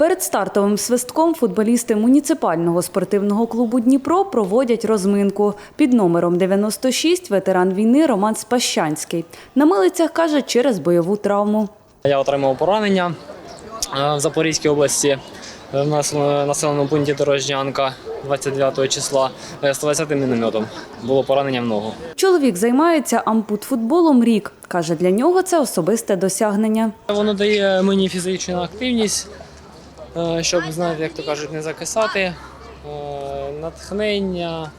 Перед стартовим свистком футболісти муніципального спортивного клубу Дніпро проводять розминку. Під номером 96 ветеран війни Роман Спащанський. На милицях каже через бойову травму. Я отримав поранення е, в Запорізькій області е, в нас- населеному пункті Дорожнянка 29 числа е, 120 мінометом. Було поранення в ногу. Чоловік займається ампутфутболом рік. Каже, для нього це особисте досягнення. Воно дає мені фізичну активність, е, щоб, знаєте, як то кажуть, не закисати, е, натхнення,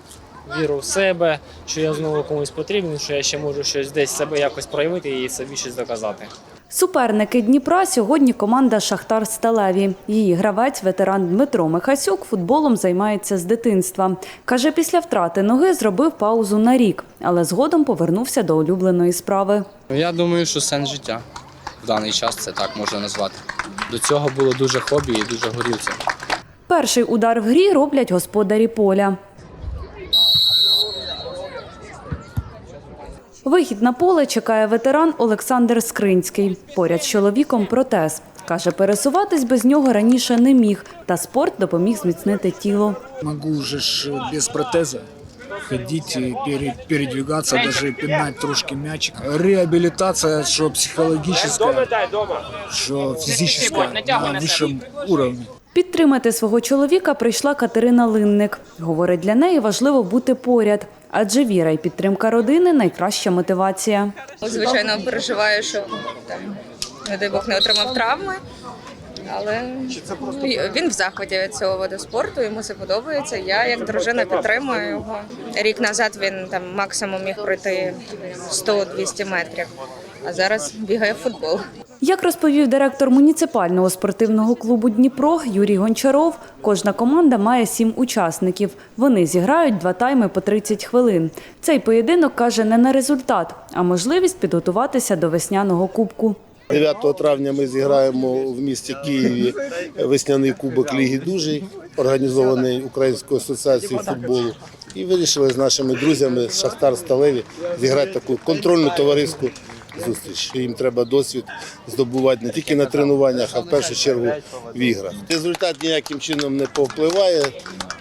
віру в себе, що я знову комусь потрібен, що я ще можу щось десь себе якось проявити і собі щось доказати. Суперники Дніпра сьогодні команда Шахтар Сталеві. Її гравець, ветеран Дмитро Михасюк, футболом займається з дитинства. Каже, після втрати ноги зробив паузу на рік, але згодом повернувся до улюбленої справи. Я думаю, що сенс життя в даний час це так можна назвати. До цього було дуже хобі і дуже горів цим. Перший удар в грі роблять господарі поля. Вихід на поле чекає ветеран Олександр Скринський. Поряд з чоловіком протез. Каже, пересуватись без нього раніше не міг, та спорт допоміг зміцнити тіло. Могу уже ж без протеза ходить, и пере- передвигаться, даже пинать трошки мячик. Реабилитация, что психологическая, что физическая на высшем уровне. Підтримати свого чоловіка прийшла Катерина Линник. Говорить, для неї важливо бути поряд, адже віра і підтримка родини найкраща мотивація. Звичайно, переживаю, що там, не дай Бог, не отримав травми. Але він в захваті від цього виду спорту, йому це подобається. Я як дружина підтримую його. Рік назад він там максимум міг пройти 100-200 метрів, а зараз бігає в футбол. Як розповів директор муніципального спортивного клубу Дніпро Юрій Гончаров, кожна команда має сім учасників. Вони зіграють два тайми по 30 хвилин. Цей поєдинок каже не на результат, а можливість підготуватися до весняного кубку. 9 травня ми зіграємо в місті Києві весняний кубок Ліги Дужий, організований Українською асоціацією футболу. І вирішили з нашими друзями з Шахтар Сталеві зіграти таку контрольну товариську зустріч. Їм треба досвід здобувати не тільки на тренуваннях, а в першу чергу в іграх. Результат ніяким чином не повпливає,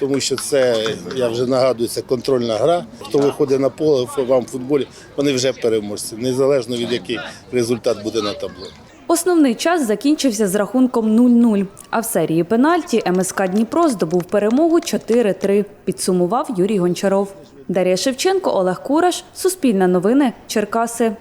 тому що це, я вже нагадую, це контрольна гра. Хто виходить на поле вам в футболі, вони вже переможці, незалежно від який результат буде на табло. Основний час закінчився з рахунком 0-0, а в серії пенальті МСК Дніпро здобув перемогу 4-3, підсумував Юрій Гончаров. Дар'я Шевченко, Олег Кураш, Суспільне новини, Черкаси.